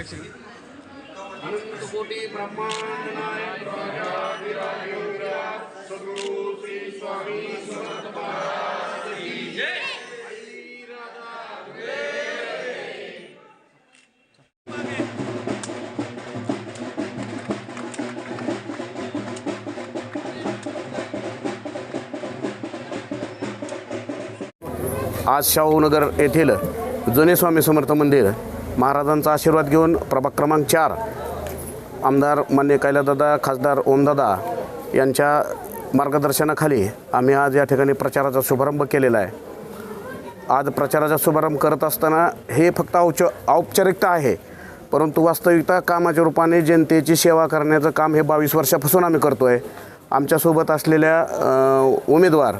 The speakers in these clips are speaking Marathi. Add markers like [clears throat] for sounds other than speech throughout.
अनंत कोटी ब्रह्मांड सद्गुरु श्री स्वामी समर्थ आज शाहूनगर येथील जुने स्वामी समर्थ मंदिर महाराजांचा आशीर्वाद घेऊन प्रभाग क्रमांक चार आमदार मान्य कैलादादा खासदार ओमदादा यांच्या मार्गदर्शनाखाली आम्ही आज या ठिकाणी प्रचाराचा शुभारंभ केलेला आहे. आज प्रचाराचा शुभारंभ करत असताना हे फक्त औच औपचारिकता आहे परंतु वास्तविकता कामाच्या रूपाने जनतेची सेवा करण्याचं काम हे बावीस वर्षापासून आम्ही करतो आहे आमच्यासोबत असलेल्या उमेदवार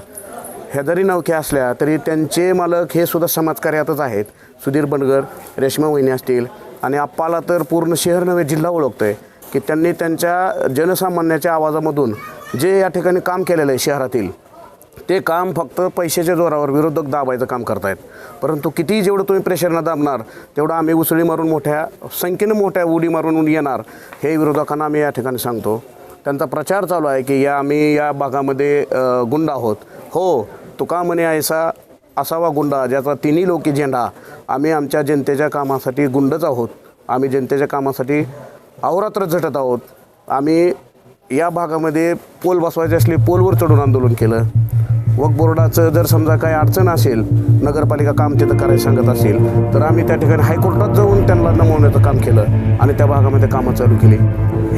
ह्या जरी असल्या तरी त्यांचे मालक हे सुद्धा समाजकार्यातच आहेत. सुधीर बनगर रेश्मा वहिनी असतील आणि आप्पाला तर पूर्ण शहर नव्हे जिल्हा ओळखतो आहे की त्यांनी त्यांच्या जनसामान्याच्या आवाजामधून जे या ठिकाणी काम केलेलं आहे शहरातील ते काम फक्त पैशाच्या जोरावर विरोधक दाबायचं काम करतायत. परंतु कितीही जेवढं तुम्ही प्रेशरनं दाबणार तेवढं आम्ही उसळी मारून मोठ्या संख्येनं मोठ्या उडी मारून येणार हे विरोधकांना आम्ही या ठिकाणी सांगतो. त्यांचा प्रचार चालू आहे की या आम्ही या भागामध्ये गुंड आहोत. हो तुका म्हणे ऐसा असावा गुंडा ज्याचा तिन्ही लोकी झेंडा आम्ही आमच्या जनतेच्या कामासाठी गुंडच आहोत. आम्ही जनतेच्या कामासाठी अहोरात्र झटत आहोत. आम्ही या भागामध्ये पोल बसवायचे असले पोलवर चढून आंदोलन केलं. वक बोर्डाचं जर समजा काही अडचण असेल नगरपालिका काम तिथं करायला सांगत असेल तर आम्ही त्या ठिकाणी हायकोर्टात जाऊन त्यांना नमवण्याचं काम केलं आणि त्या भागामध्ये कामं चालू केली.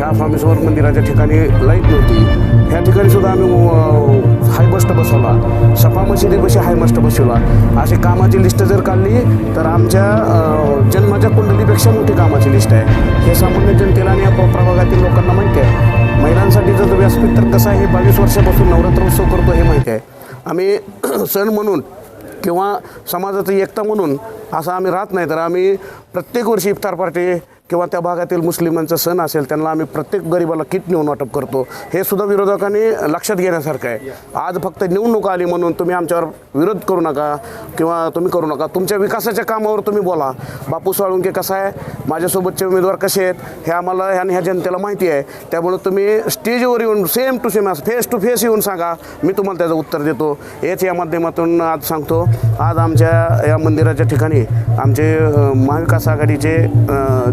ह्या स्वामी मंदिराच्या ठिकाणी लाइट नव्हती. ह्या ठिकाणी सुद्धा आम्ही हायमस्ट बसवला. सफा मशिदीपाशी हायमस्ट बसवला. अशी कामाची लिस्ट जर काढली तर आमच्या जन्माच्या कुंडलीपेक्षा मोठी कामाची लिस्ट आहे. हे सामान्य जनतेला आणि या प्रभागातील लोकांना माहिती आहे. महिलांसाठी जर व्यासपीठ तर कसं आहे बावीस वर्षापासून नवरात्र उत्सव करतो हे माहिती आहे. आम्ही [clears throat] सण म्हणून किंवा समाजाची एकता म्हणून असं आम्ही राहत नाही तर आम्ही प्रत्येक वर्षी इफ्तार पार्टी किंवा त्या भागातील मुस्लिमांचा सण असेल त्यांना आम्ही प्रत्येक गरिबाला किट नेऊन वाटप करतो. हे सुद्धा विरोधकांनी लक्षात घेण्यासारखं आहे. आज फक्त निवडणूक आली म्हणून तुम्ही आमच्यावर विरोध करू नका किंवा तुम्ही करू नका. तुमच्या विकासाच्या कामावर तुम्ही बोला. बापू साळुंके कसा आहे? माझ्यासोबतचे उमेदवार कसे आहेत? हे आम्हाला आणि ह्या जनतेला माहिती आहे. त्यामुळे तुम्ही स्टेजवर येऊन same to same face to face येऊन सांगा. मी तुम्हाला त्याचं उत्तर देतो. हेच या माध्यमातून आज सांगतो. आज आमच्या या मंदिराच्या ठिकाणी आमचे महाविकास आघाडीचे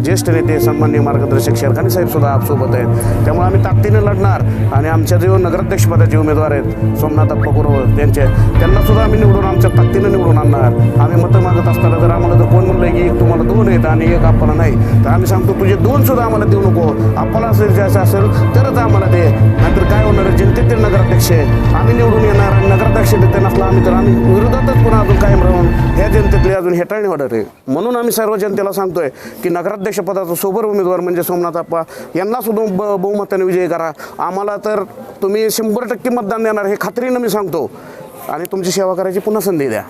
ज्येष्ठ ज्येष्ठ नेते सन्मान्य मार्गदर्शक शेरखानी साहेब सुद्धा आपसोबत आहेत. त्यामुळे आम्ही ताकदीने लढणार आणि आमच्या जे नगराध्यक्षपदाचे उमेदवार आहेत सोमनाथ अप्पा त्यांचे त्यांना सुद्धा आम्ही निवडून आमच्या ताकदीनं निवडून आणणार. आम्ही मतं मागत असताना जर आम्हाला जर कोण म्हणलं की एक तुम्हाला दोन आहेत आणि एक आपल्याला नाही तर आम्ही सांगतो तुझे दोन सुद्धा आम्हाला देऊ नको. आपल्याला असेल जायचं असेल तरच आम्हाला दे. नाहीतर काय होणार जनतेतील नगराध्यक्ष आहे. आम्ही निवडून येणार आणि नगराध्यक्ष देते नसला आम्ही तर आम्ही विरोधातच पुन्हा अजून कायम राहून ह्या जनतेतले अजून हेटाळणी वाढत आहे. म्हणून आम्ही सर्व जनतेला सांगतोय की नगराध्यक्षपदा जो सोबर उमेदवार म्हणजे सोमनाथ आप्पा. यांना सुद्धा ब बहुमताने विजय करा. आम्हाला तर तुम्ही शंभर टक्के मतदान देणार हे खात्रीनं मी सांगतो. आणि तुमची सेवा करायची पुन्हा संधी द्या.